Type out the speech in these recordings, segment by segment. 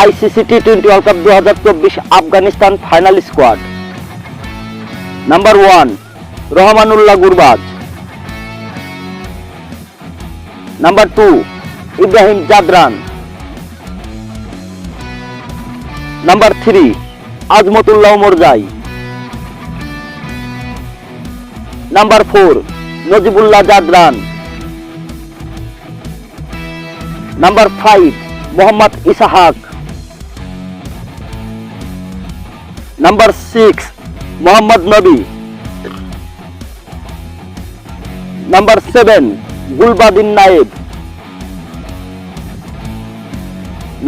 ICC T twenty world cup দু হাজার চব্বিশ Afghanistan final squad number one Rahmanullah Gurbaz number two Ibrahim Zadran number three Azmatullah Omarzai number four Najibullah Zadran number five Mohammad Ishaq number six Mohammad Nabi number seven Gulbadin Naib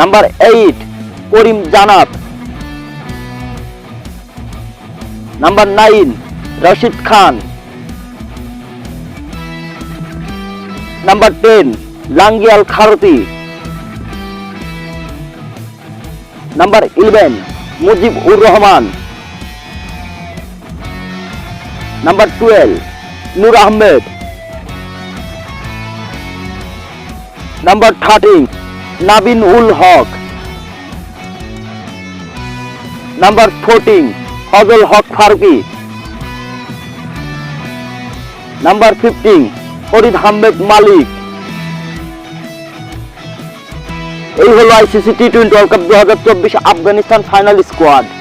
number eight Karim Janat number nine Rashid Khan number ten Langiyal Kharoti number eleven Mujeeb Ur Rahman number twelve Noor Ahmad number thirteen নাবিন Ul Haq number fourteen Fazal Haq Faruqui number fifteen Farid Ahmad Malik এই হলো ICC T twenty world cup দু Afghanistan final squad